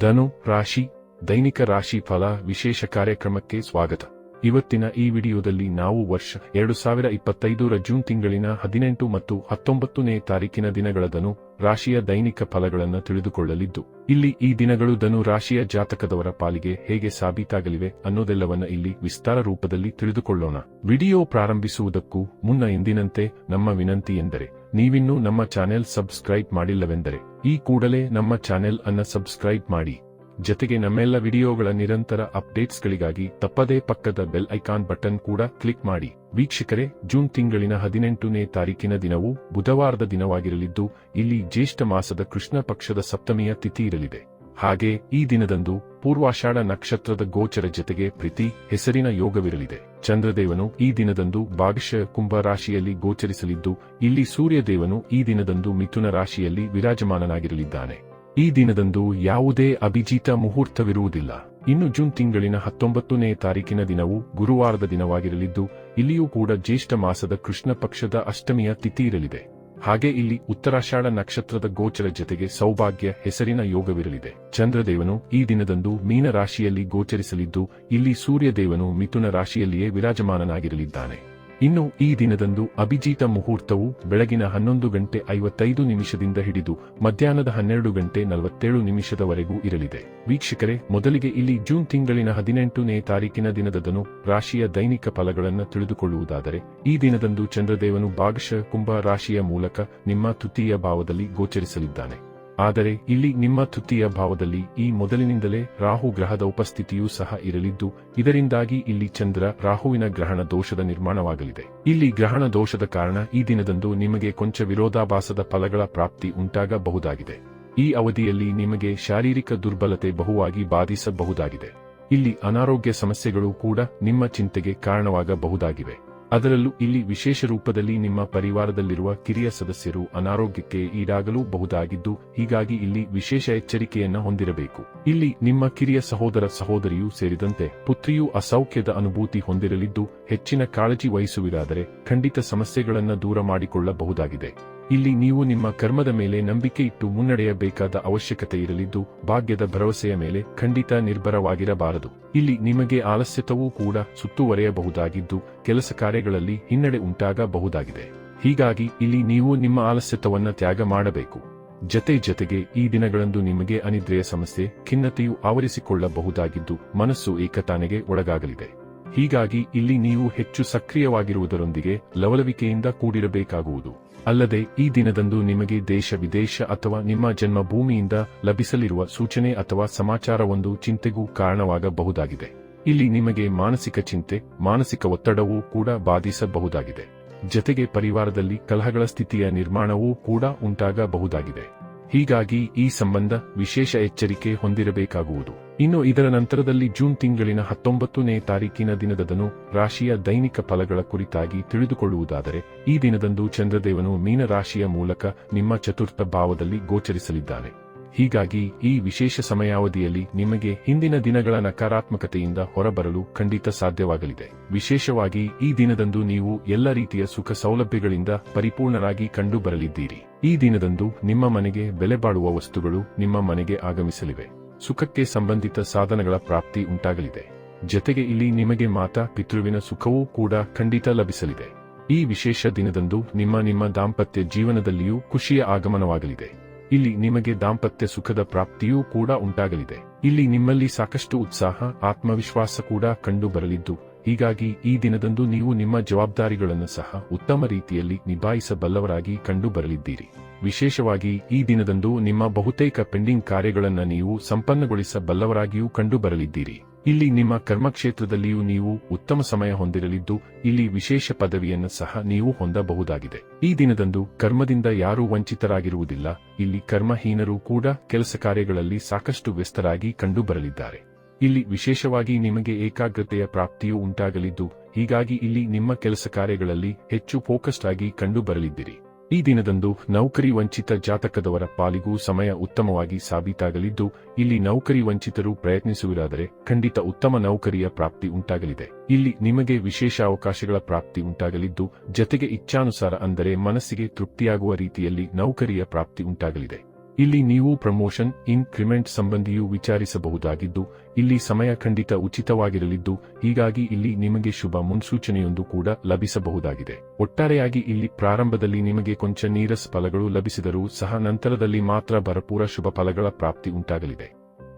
ಧನು, ರಾಶಿ, ದೈನಿಕ ರಾಶಿ ಫಲ, ವಿಶೇಷ ಕಾರ್ಯಕ್ರಮಕ್ಕೆ ಸ್ವಾಗತ. ಇವತ್ತಿನ ಈ ವಿಡಿಯೋದಲ್ಲಿ ನಾವು ವರ್ಷ ಎರಡು ಸಾವಿರ ಇಪ್ಪತ್ತೈದರ ಜೂನ್ ತಿಂಗಳಿನ ಹದಿನೆಂಟು ಮತ್ತು ಹತ್ತೊಂಬತ್ತನೇ ತಾರೀಕಿನ ದಿನಗಳ ಧನು ರಾಶಿಯ ದೈನಿಕ ಫಲಗಳನ್ನು ತಿಳಿದುಕೊಳ್ಳಲಿದ್ದು, ಇಲ್ಲಿ ಈ ದಿನಗಳು ಧನು ರಾಶಿಯ ಜಾತಕದವರ ಪಾಲಿಗೆ ಹೇಗೆ ಸಾಬೀತಾಗಲಿವೆ ಅನ್ನೋದೆಲ್ಲವನ್ನ ಇಲ್ಲಿ ವಿಸ್ತಾರ ರೂಪದಲ್ಲಿ ತಿಳಿದುಕೊಳ್ಳೋಣ. ವಿಡಿಯೋ ಪ್ರಾರಂಭಿಸುವುದಕ್ಕೂ ಮುನ್ನ ಎಂದಿನಂತೆ ನಮ್ಮ ವಿನಂತಿ ಎಂದರೆ, ನೀವಿನ್ನೂ ನಮ್ಮ ಚಾನೆಲ್ ಸಬ್ಸ್ಕ್ರೈಬ್ ಮಾಡಿಲ್ಲವೆಂದರೆ, ಈ ಕೂಡಲೇ ನಮ್ಮ ಚಾನೆಲ್ ಅನ್ನ ಸಬ್ಸ್ಕ್ರೈಬ್ ಮಾಡಿ. ಜತೆಗೆ ನಮ್ಮೆಲ್ಲ ವಿಡಿಯೋಗಳ ನಿರಂತರ ಅಪ್ಡೇಟ್ಸ್ಗಳಿಗಾಗಿ ತಪ್ಪದೇ ಪಕ್ಕದ ಬೆಲ್ ಐಕಾನ್ ಬಟನ್ ಕೂಡ ಕ್ಲಿಕ್ ಮಾಡಿ. ವೀಕ್ಷಕರೇ, ಜೂನ್ ತಿಂಗಳಿನ ಹದಿನೆಂಟನೇ ತಾರೀಕಿನ ದಿನವು ಬುಧವಾರದ ದಿನವಾಗಿರಲಿದ್ದು, ಇಲ್ಲಿ ಜ್ಯೇಷ್ಠ ಮಾಸದ ಕೃಷ್ಣ ಪಕ್ಷದ ಸಪ್ತಮಿಯ ತಿಥಿ ಇರಲಿದೆ. ಹಾಗೆ ಈ ದಿನದಂದು ಪೂರ್ವಾಷಾಢ ನಕ್ಷತ್ರದ ಗೋಚರ ಜತೆಗೆ ಪ್ರೀತಿ, ಹೆಸರಿನ ಯೋಗವಿರಲಿದೆ. ಚಂದ್ರದೇವನು ಈ ದಿನದಂದು ಭಾಗಶಃ ಕುಂಭ ರಾಶಿಯಲ್ಲಿ ಗೋಚರಿಸಲಿದ್ದು, ಇಲ್ಲಿ ಸೂರ್ಯದೇವನು ಈ ದಿನದಂದು ಮಿಥುನ ರಾಶಿಯಲ್ಲಿ ವಿರಾಜಮಾನನಾಗಿರಲಿದ್ದಾನೆ. ಈ ದಿನದಂದು ಯಾವುದೇ ಅಭಿಜಿತ ಮುಹೂರ್ತವಿರುವುದಿಲ್ಲ. ಇನ್ನು ಜೂನ್ ತಿಂಗಳಿನ ಹತ್ತೊಂಬತ್ತನೇ ತಾರೀಕಿನ ದಿನವು ಗುರುವಾರದ ದಿನವಾಗಿರಲಿದ್ದು, ಇಲ್ಲಿಯೂ ಕೂಡ ಜ್ಯೇಷ್ಠ ಮಾಸದ ಕೃಷ್ಣ ಪಕ್ಷದ ಅಷ್ಟಮಿಯ ತಿಥಿ ಇರಲಿದೆ. ಹಾಗೆ ಇಲ್ಲಿ ಉತ್ತರಾಷಾಢ ನಕ್ಷತ್ರದ ಗೋಚರ ಜತೆಗೆ ಸೌಭಾಗ್ಯ ಹೆಸರಿನ ಯೋಗವಿರಲಿದೆ. ಚಂದ್ರದೇವನು ಈ ದಿನದಂದು ಮೀನ ರಾಶಿಯಲ್ಲಿ ಗೋಚರಿಸಲಿದ್ದು, ಇಲ್ಲಿ ಸೂರ್ಯದೇವನು ಮಿಥುನ ರಾಶಿಯಲ್ಲಿಯೇ ವಿರಾಜಮಾನನಾಗಿರಲಿದ್ದಾನೆ. ಇನ್ನು ಈ ದಿನದಂದು ಅಭಿಜಿತ ಮುಹೂರ್ತವು ಬೆಳಗಿನ ಹನ್ನೊಂದು ಗಂಟೆ ಐವತ್ತೈದು ನಿಮಿಷದಿಂದ ಹಿಡಿದು ಮಧ್ಯಾಹ್ನದ ಹನ್ನೆರಡು ಗಂಟೆ ನಲವತ್ತೇಳು ನಿಮಿಷದವರೆಗೂ ಇರಲಿದೆ. ವೀಕ್ಷಕರೇ, ಮೊದಲಿಗೆ ಇಲ್ಲಿ ಜೂನ್ ತಿಂಗಳಿನ ಹದಿನೆಂಟನೇ ತಾರೀಕಿನ ದಿನದದನು ರಾಶಿಯ ದೈನಿಕ ಫಲಗಳನ್ನು ತಿಳಿದುಕೊಳ್ಳುವುದಾದರೆ, ಈ ದಿನದಂದು ಚಂದ್ರದೇವನು ಭಾಗಶಃ ಕುಂಭ ರಾಶಿಯ ಮೂಲಕ ನಿಮ್ಮ ತೃತೀಯ ಭಾವದಲ್ಲಿ ಗೋಚರಿಸಲಿದ್ದಾನೆ. ಆದರೆ ಇಲ್ಲಿ ನಿಮ್ಮ ತೃತೀಯ ಭಾವದಲ್ಲಿ ಈ ಮೊದಲಿನಿಂದಲೇ ರಾಹು ಗ್ರಹದ ಉಪಸ್ಥಿತಿಯೂ ಸಹ ಇರಲಿದ್ದು, ಇದರಿಂದಾಗಿ ಇಲ್ಲಿ ಚಂದ್ರ ರಾಹುವಿನ ಗ್ರಹಣ ದೋಷದ ನಿರ್ಮಾಣವಾಗಲಿದೆ. ಇಲ್ಲಿ ಗ್ರಹಣ ದೋಷದ ಕಾರಣ ಈ ದಿನದಂದು ನಿಮಗೆ ಕೊಂಚ ವಿರೋಧಾಭಾಸದ ಫಲಗಳ ಪ್ರಾಪ್ತಿ ಉಂಟಾಗಬಹುದಾಗಿದೆ. ಈ ಅವಧಿಯಲ್ಲಿ ನಿಮಗೆ ಶಾರೀರಿಕ ದುರ್ಬಲತೆ ಬಹುವಾಗಿ ಬಾಧಿಸಬಹುದಾಗಿದೆ. ಇಲ್ಲಿ ಅನಾರೋಗ್ಯ ಸಮಸ್ಯೆಗಳು ಕೂಡ ನಿಮ್ಮ ಚಿಂತೆಗೆ ಕಾರಣವಾಗಬಹುದಾಗಿವೆ. ಅದರಲ್ಲೂ ಇಲ್ಲಿ ವಿಶೇಷ ರೂಪದಲ್ಲಿ ನಿಮ್ಮ ಪರಿವಾರದಲ್ಲಿರುವ ಕಿರಿಯ ಸದಸ್ಯರು ಅನಾರೋಗ್ಯಕ್ಕೆ ಈಡಾಗಲೂ ಬಹುದಾಗಿದ್ದು ಹೀಗಾಗಿ ಇಲ್ಲಿ ವಿಶೇಷ ಎಚ್ಚರಿಕೆಯನ್ನ ಹೊಂದಿರಬೇಕು. ಇಲ್ಲಿ ನಿಮ್ಮ ಕಿರಿಯ ಸಹೋದರ ಸಹೋದರಿಯೂ ಸೇರಿದಂತೆ ಪುತ್ರಿಯು ಅಸೌಖ್ಯದ ಅನುಭೂತಿ ಹೊಂದಿರಲಿದ್ದು, ಹೆಚ್ಚಿನ ಕಾಳಜಿ ವಹಿಸುವಿರಾದರೆ ಖಂಡಿತ ಸಮಸ್ಯೆಗಳನ್ನು ದೂರ ಮಾಡಿಕೊಳ್ಳಬಹುದಾಗಿದೆ. ಇಲ್ಲಿ ನೀವು ನಿಮ್ಮ ಕರ್ಮದ ಮೇಲೆ ನಂಬಿಕೆ ಇಟ್ಟು ಮುನ್ನಡೆಯಬೇಕಾದ ಅವಶ್ಯಕತೆ ಇರಲಿದ್ದು, ಭಾಗ್ಯದ ಭರವಸೆಯ ಮೇಲೆ ಖಂಡಿತ ನಿರ್ಭರವಾಗಿರಬಾರದು. ಇಲ್ಲಿ ನಿಮಗೆ ಆಲಸ್ಯತವೂ ಕೂಡ ಸುತ್ತುವರೆಯಬಹುದಾಗಿದ್ದು, ಕೆಲಸ ಕಾರ್ಯಗಳಲ್ಲಿ ಹಿನ್ನಡೆ ಉಂಟಾಗಬಹುದಾಗಿದೆ. ಹೀಗಾಗಿ ಇಲ್ಲಿ ನೀವು ನಿಮ್ಮ ಆಲಸ್ಯತವನ್ನ ತ್ಯಾಗ ಮಾಡಬೇಕು. ಜತೆ ಜತೆಗೆ ಈ ದಿನಗಳಂದು ನಿಮಗೆ ಅನಿದ್ರೆಯ ಸಮಸ್ಯೆ, ಖಿನ್ನತೆಯು ಆವರಿಸಿಕೊಳ್ಳಬಹುದಾಗಿದ್ದು, ಮನಸ್ಸು ಏಕತಾನೆಗೆ ಒಳಗಾಗಲಿದೆ. ಹೀಗಾಗಿ ಇಲ್ಲಿ ನೀವು ಹೆಚ್ಚು ಸಕ್ರಿಯವಾಗಿರುವುದರೊಂದಿಗೆ ಲವಲವಿಕೆಯಿಂದ ಕೂಡಿರಬೇಕಾಗುವುದು. ಅಲ್ಲದೆ, ಈ ದಿನದಂದು ನಿಮಗೆ ದೇಶ ವಿದೇಶ ಅಥವಾ ನಿಮ್ಮ ಜನ್ಮಭೂಮಿಯಿಂದ ಲಭಿಸಲಿರುವ ಸೂಚನೆ ಅಥವಾ ಸಮಾಚಾರವೊಂದು ಚಿಂತೆಗೂ ಕಾರಣವಾಗಬಹುದಾಗಿದೆ. ಇಲ್ಲಿ ನಿಮಗೆ ಮಾನಸಿಕ ಚಿಂತೆ, ಮಾನಸಿಕ ಒತ್ತಡವೂ ಕೂಡ ಬಾಧಿಸಬಹುದಾಗಿದೆ. ಜತೆಗೆ ಪರಿವಾರದಲ್ಲಿ ಕಲಹಗಳ ಸ್ಥಿತಿಯ ನಿರ್ಮಾಣವೂ ಕೂಡ ಉಂಟಾಗಬಹುದಾಗಿದೆ. ಹೀಗಾಗಿ ಈ ಸಂಬಂಧ ವಿಶೇಷ ಎಚ್ಚರಿಕೆ ಹೊಂದಿರಬೇಕಾಗುವುದು. ಇನ್ನು ಇದರ ನಂತರದಲ್ಲಿ ಜೂನ್ ತಿಂಗಳಿನ ಹತ್ತೊಂಬತ್ತನೇ ತಾರೀಕಿನ ದಿನದದನು ರಾಶಿಯ ದೈನಿಕ ಫಲಗಳ ಕುರಿತಾಗಿ ತಿಳಿದುಕೊಳ್ಳುವುದಾದರೆ, ಈ ದಿನದಂದು ಚಂದ್ರದೇವನು ಮೀನ ರಾಶಿಯ ಮೂಲಕ ನಿಮ್ಮ ಚತುರ್ಥ ಭಾವದಲ್ಲಿ ಗೋಚರಿಸಲಿದ್ದಾನೆ. ಹೀಗಾಗಿ ಈ ವಿಶೇಷ ಸಮಯಾವಧಿಯಲ್ಲಿ ನಿಮಗೆ ಹಿಂದಿನ ದಿನಗಳ ನಕಾರಾತ್ಮಕತೆಯಿಂದ ಹೊರಬರಲು ಖಂಡಿತ ಸಾಧ್ಯವಾಗಲಿದೆ. ವಿಶೇಷವಾಗಿ ಈ ದಿನದಂದು ನೀವು ಎಲ್ಲ ರೀತಿಯ ಸುಖ ಸೌಲಭ್ಯಗಳಿಂದ ಪರಿಪೂರ್ಣರಾಗಿ ಕಂಡುಬರಲಿದ್ದೀರಿ. ಈ ದಿನದಂದು ನಿಮ್ಮ ಮನೆಗೆ ಬೆಲೆ ವಸ್ತುಗಳು ನಿಮ್ಮ ಮನೆಗೆ ಆಗಮಿಸಲಿವೆ. ಸುಖಕ್ಕೆ ಸಂಬಂಧಿತ ಸಾಧನಗಳ ಪ್ರಾಪ್ತಿ ಉಂಟಾಗಲಿದೆ. ಜತೆಗೆ ಇಲ್ಲಿ ನಿಮಗೆ ಮಾತಾ ಪಿತೃವಿನ ಸುಖವೂ ಕೂಡ ಖಂಡಿತ ಲಭಿಸಲಿದೆ. ಈ ವಿಶೇಷ ದಿನದಂದು ನಿಮ್ಮ ನಿಮ್ಮ ದಾಂಪತ್ಯ ಜೀವನದಲ್ಲಿಯೂ ಖುಷಿಯ ಆಗಮನವಾಗಲಿದೆ. ಇಲ್ಲಿ ನಿಮಗೆ ದಾಂಪತ್ಯ ಸುಖದ ಪ್ರಾಪ್ತಿಯೂ ಕೂಡ ಉಂಟಾಗಲಿದೆ. ಇಲ್ಲಿ ನಿಮ್ಮಲ್ಲಿ ಸಾಕಷ್ಟು ಉತ್ಸಾಹ, ಆತ್ಮವಿಶ್ವಾಸ ಕೂಡ ಕಂಡು ಬರಲಿದ್ದು ಹೀಗಾಗಿ ಈ ದಿನದಂದು ನೀವು ನಿಮ್ಮ ಜವಾಬ್ದಾರಿಗಳನ್ನು ಸಹ ಉತ್ತಮ ರೀತಿಯಲ್ಲಿ ನಿಭಾಯಿಸಬಲ್ಲವರಾಗಿ ಕಂಡುಬರಲಿದ್ದೀರಿ. ವಿಶೇಷವಾಗಿ ಈ ದಿನದಂದು ನಿಮ್ಮ ಬಹುತೇಕ ಪೆಂಡಿಂಗ್ ಕಾರ್ಯಗಳನ್ನು ನೀವು ಸಂಪನ್ನಗೊಳಿಸಬಲ್ಲವರಾಗಿಯೂ ಕಂಡು ಬರಲಿದ್ದೀರಿ ಇಲ್ಲಿ ನಿಮ್ಮ ಕರ್ಮಕ್ಷೇತ್ರದಲ್ಲಿಯೂ ನೀವು ಉತ್ತಮ ಸಮಯ ಹೊಂದಿರಲಿದ್ದು, ಇಲ್ಲಿ ವಿಶೇಷ ಪದವಿಯನ್ನು ಸಹ ನೀವು ಹೊಂದಬಹುದಾಗಿದೆ. ಈ ದಿನದಂದು ಕರ್ಮದಿಂದ ಯಾರೂ ವಂಚಿತರಾಗಿರುವುದಿಲ್ಲ. ಇಲ್ಲಿ ಕರ್ಮಹೀನರು ಕೂಡ ಕೆಲಸ ಕಾರ್ಯಗಳಲ್ಲಿ ಸಾಕಷ್ಟು ವ್ಯಸ್ತರಾಗಿ ಕಂಡು ಬರಲಿದ್ದಾರೆ ಇಲ್ಲಿ ವಿಶೇಷವಾಗಿ ನಿಮಗೆ ಏಕಾಗ್ರತೆಯ ಪ್ರಾಪ್ತಿಯೂ ಉಂಟಾಗಲಿದ್ದು, ಹೀಗಾಗಿ ಇಲ್ಲಿ ನಿಮ್ಮ ಕೆಲಸ ಕಾರ್ಯಗಳಲ್ಲಿ ಹೆಚ್ಚು ಫೋಕಸ್ಡ್ ಆಗಿ ಕಂಡು ಬರಲಿದ್ದೀರಿ ಈ ದಿನದಂದು ನೌಕರಿ ವಂಚಿತ ಜಾತಕದವರ ಪಾಲಿಗೂ ಸಮಯ ಉತ್ತಮವಾಗಿ ಸಾಬೀತಾಗಲಿದ್ದು, ಇಲ್ಲಿ ನೌಕರಿ ವಂಚಿತರು ಪ್ರಯತ್ನಿಸುವುದಾದರೆ ಖಂಡಿತ ಉತ್ತಮ ನೌಕರಿಯ ಪ್ರಾಪ್ತಿ ಉಂಟಾಗಲಿದೆ. ಇಲ್ಲಿ ನಿಮಗೆ ವಿಶೇಷ ಅವಕಾಶಗಳ ಪ್ರಾಪ್ತಿ ಉಂಟಾಗಲಿದ್ದು, ಜತೆಗೆ ಇಚ್ಛಾನುಸಾರ ಅಂದರೆ ಮನಸ್ಸಿಗೆ ತೃಪ್ತಿಯಾಗುವ ರೀತಿಯಲ್ಲಿ ನೌಕರಿಯ ಪ್ರಾಪ್ತಿ ಉಂಟಾಗಲಿದೆ. ಇಲ್ಲಿ ನೀವು ಪ್ರಮೋಷನ್, ಇನ್ಕ್ರಿಮೆಂಟ್ ಸಂಬಂಧಿಯೂ ವಿಚಾರಿಸಬಹುದಾಗಿದ್ದು, ಇಲ್ಲಿ ಸಮಯ ಖಂಡಿತ ಉಚಿತವಾಗಿರಲಿದ್ದು, ಹೀಗಾಗಿ ಇಲ್ಲಿ ನಿಮಗೆ ಶುಭ ಮುನ್ಸೂಚನೆಯೊಂದು ಕೂಡ ಲಭಿಸಬಹುದಾಗಿದೆ. ಒಟ್ಟಾರೆಯಾಗಿ ಇಲ್ಲಿ ಪ್ರಾರಂಭದಲ್ಲಿ ನಿಮಗೆ ಕೊಂಚ ನೀರಸ್ ಫಲಗಳು ಲಭಿಸಿದರೂ ಸಹ ನಂತರದಲ್ಲಿ ಮಾತ್ರ ಭರಪೂರ ಶುಭ ಫಲಗಳ ಪ್ರಾಪ್ತಿ ಉಂಟಾಗಲಿದೆ.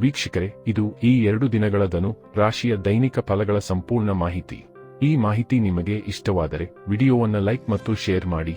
ವೀಕ್ಷಕರೇ, ಇದು ಈ ಎರಡು ದಿನಗಳ ಧನು ರಾಶಿಯ ದೈನಿಕ ಫಲಗಳ ಸಂಪೂರ್ಣ ಮಾಹಿತಿ. ಈ ಮಾಹಿತಿ ನಿಮಗೆ ಇಷ್ಟವಾದರೆ ವಿಡಿಯೋವನ್ನು ಲೈಕ್ ಮತ್ತು ಶೇರ್ ಮಾಡಿ.